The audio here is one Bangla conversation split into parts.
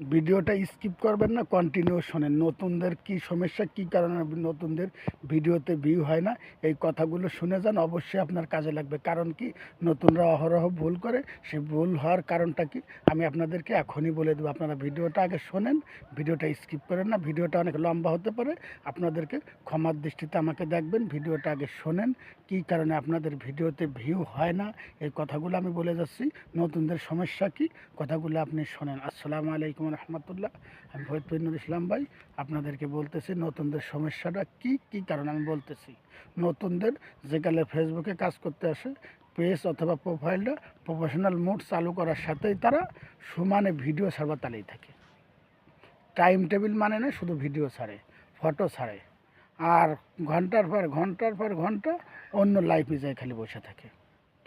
ভিডিওটা স্কিপ করবেন না কন্টিনিউ শোনেন। নতুনদের কি সমস্যা, কি কারণে নতুনদের ভিডিওতে ভিউ হয় না, এই কথাগুলো শুনে যান, অবশ্যই আপনার কাজে লাগবে। কারণ কি? নতুনরা অহরহ ভুল করে, সে ভুল হওয়ার কারণটা কি? আমি আপনাদেরকে এখনই বলে দেবো। আপনারা ভিডিওটা আগে শোনেন, ভিডিওটা স্কিপ করেন না, ভিডিওটা অনেক লম্বা হতে পারে। আপনাদেরকে ক্ষমার দৃষ্টিতে আমাকে দেখবেন, ভিডিওটা আগে শোনেন, কী কারণে আপনাদের ভিডিওতে ভিউ হয় না, এই কথাগুলো আমি বলে যাচ্ছি। নতুনদের সমস্যা কি? কথাগুলো আপনি শোনেন। আসসালামু আলাইকুম রহমতুল্লাহ। আমি ফরিদ নুর ইসলাম ভাই, আপনাদেরকে বলতেছি নতুনদের সমস্যাটা কি কি কারণে আমি বলতেছি? নতুনদের যেকালে ফেসবুকে কাজ করতে আসে পেজ অথবা প্রোফাইলটা প্রফেশনাল মোড চালু করার সাথেই তারা সমানে ভিডিও ছাড়বার তালেই থাকে। টাইম টেবিল মানে না, শুধু ভিডিও ছাড়ে ফটো ছাড়ে। আর ঘণ্টার পর ঘণ্টার পর ঘণ্টা অন্য লাইফে যায়, খালি বসে থাকে।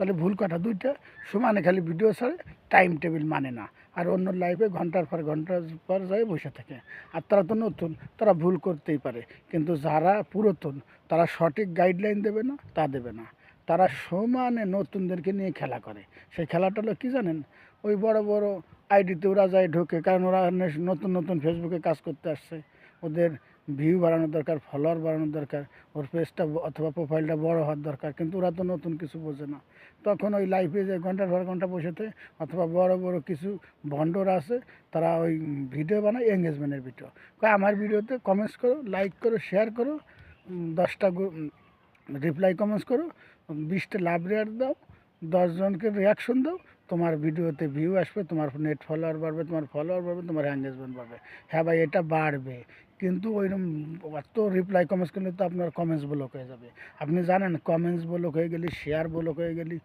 তাহলে ভুল কথা দুইটা। সমানে খালি ভিডিও ছাড়ে টাইম টেবিল মানে না। আর অন্য লাইফে ঘণ্টার পর ঘণ্টার পর যায় বসে থাকে। আর তারা তো নতুন, তারা ভুল করতেই পারে। কিন্তু যারা পুরাতন, তারা সঠিক গাইডলাইন দেবে না, তা দেবে না। তারা সমানে নতুনদেরকে নিয়ে খেলা করে। সেই খেলাটা হলো কী জানেন? ওই বড় বড় আইডিতে ওরা যায় ঢোকে, কারণ ওরা নতুন নতুন ফেসবুকে কাজ করতে আসছে। ওদের ভিউ বাড়ানো দরকার ফলোয়ার বাড়ানো দরকার, ওর পেজটা অথবা প্রোফাইলটা বড় হওয়ার দরকার। কিন্তু ওরা তো নতুন কিছু বোঝে না। তখন ওই লাইফে যে ঘণ্টার পর ঘণ্টা বসেতে অথবা বড় বড় কিছু ভন্ডরা আছে, তারা ওই ভিডিও বানায় এঙ্গেজমেন্টের ভিডিও আমার ভিডিওতে কমেন্টস করো লাইক করো শেয়ার করো দশটা রিপ্লাই কমেন্টস করো বিশটা লাভ রেয়ার দাও, দশজনকে রিয়াকশন দাও তোমার ভিডিওতে ভিউ আসবে, তোমার নেট ফলোয়ার বাড়বে, তোমার ফলোয়ার বাড়বে, তোমার এঙ্গেজমেন্ট বাড়বে। হ্যাঁ ভাই, এটা বাড়বে। কিন্তু ওইরকম অত রিপ্লাই কমেন্টস করলে তো আপনার কমেন্টস ব্লক হয়ে যাবে। আপনি জানেন কমেন্টস ব্লক হয়ে গেলে শেয়ার ব্লক হয়ে গেলে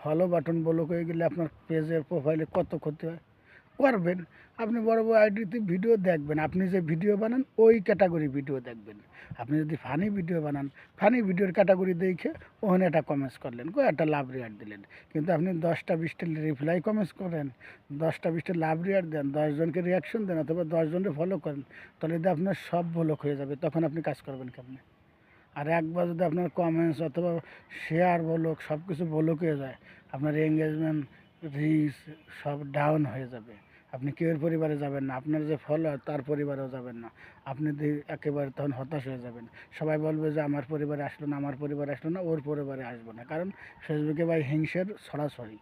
ফলো বাটন ব্লক হয়ে গেলে আপনার পেজের প্রোফাইলে কত ক্ষতি হয়? করবেন। আপনি বড় বড় আইডিতে ভিডিও দেখবেন। আপনি যে ভিডিও বানান, ওই ক্যাটাগরি ভিডিও দেখবেন। আপনি যদি ফানি ভিডিও বানান ফানি ভিডিওর ক্যাটাগরি দেখে ওখানে একটা কমেন্টস করলেন কো একটা লাভ রিয়ার দিলেন। কিন্তু আপনি দশটা, বিশটা রিপ্লাই কমেন্টস করেন, দশটা, বিশটা লাভ রিয়ার দেন দশজনকে রিয়াকশন দেন অথবা দশজনকে ফলো করেন, তাহলে যদি আপনার সব ব্লক হয়ে যাবে। তখন আপনি কাজ করবেন কেমনে? আর একবার যদি আপনার কমেন্টস অথবা শেয়ার বলুক সব কিছু বলুক হয়ে যায়, আপনার এঙ্গেজমেন্ট রিচ সব ডাউন হয়ে যাবে। আপনি কেউর পরিবারে যাবেন না, আপনার যে ফলোয়ার তার পরিবারেও যাবেন না। আপনি একেবারে তখন হতাশ হয়ে যাবেন। সবাই বলবে যে, আমার পরিবারে আসলো না, আমার পরিবারে আসলো না, ওর পরিবারে আসব না। কারণ ফেসবুকে ভাই হিংসের ছড়াছড়ি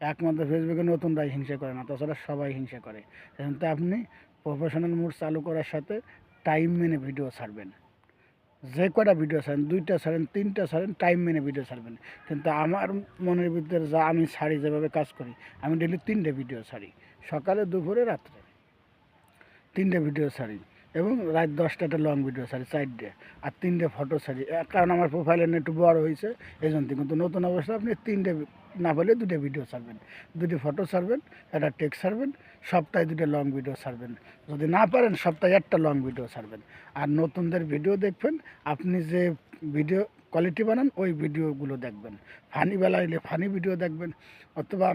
একমাত্র ফেসবুকে নতুনরাই হিংসা করে না, তাছাড়া সবাই হিংসা করে। সেজন্য আপনি প্রফেশনাল মোড চালু করার সাথে টাইম মেনে ভিডিও ছাড়বেন। যে কটা ভিডিও ছাড়েন, দুইটা ছাড়েন, তিনটা ছাড়েন টাইম মেনে ভিডিও ছাড়বেন। কিন্তু আমার মনের ভিতরে যা আমি ছাড়ি, যেভাবে কাজ করি, আমি ডেলি তিনটে ভিডিও ছাড়ি। সকালে, দুপুরে, রাত্রে। তিনটে ভিডিও ছাড়ি। এবং রাত দশটা একটা লং ভিডিও ছাড়ি, চারটে। আর তিনটে ফটো ছাড়ি। কারণ আমার প্রোফাইলে একটু বড় হয়েছে এই জন্য কিন্তু নতুন অবস্থায় আপনি তিনটে না বলে দুটো ভিডিও ছাড়বেন। দুটি ফটো ছাড়বেন, একটা টেক্সট ছাড়বেন, সপ্তাহে দুটো লং ভিডিও ছাড়বেন। যদি না পারেন, সপ্তাহে একটা লং ভিডিও ছাড়বেন। আর নতুনদের ভিডিও দেখবেন, আপনি যে ভিডিও কোয়ালিটি বানান, ওই ভিডিওগুলো দেখবেন। ফানি বেলা এলে ফানি ভিডিও দেখবেন। অথবা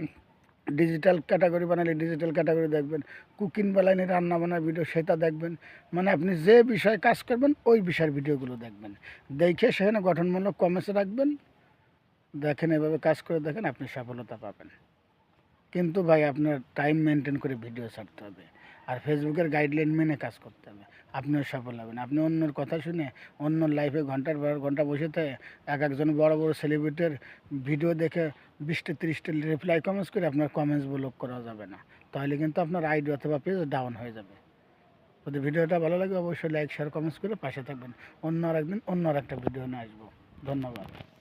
ডিজিটাল ক্যাটাগরি বানালে ডিজিটাল ক্যাটাগরি দেখবেন। কুকিং বানালে রান্না বান্নার ভিডিও সেটা দেখবেন। মানে আপনি যে বিষয়ে কাজ করবেন, ওই বিষয়ের ভিডিওগুলো দেখবেন। দেখে সেখানে গঠনমূলক কমেন্টস রাখবেন। দেখেন এভাবে কাজ করে দেখেন আপনি সফলতা পাবেন। কিন্তু ভাই আপনার টাইম মেনটেন করে ভিডিও ছাড়তে হবে। আর ফেসবুকের গাইডলাইন মেনে কাজ করতে হবে। আপনিও সফল হবেন। আপনি অন্যর কথা শুনে অন্য লাইফে ঘণ্টার পর ঘণ্টা বসে থাকে এক একজন বড় বড় সেলিব্রিটির ভিডিও দেখে বিশটা, তিরিশটা রিপ্লাই কমেন্টস করে আপনার কমেন্টস ব্লক করা যাবে না। তাহলে কিন্তু আপনার আইডি অথবা পেজ ডাউন হয়ে যাবে। যদি ভিডিওটা ভালো লাগে অবশ্যই লাইক শেয়ার কমেন্টস করে পাশে থাকবেন। অন্য আর একদিন অন্য আর একটা ভিডিও নিয়ে আসব। ধন্যবাদ।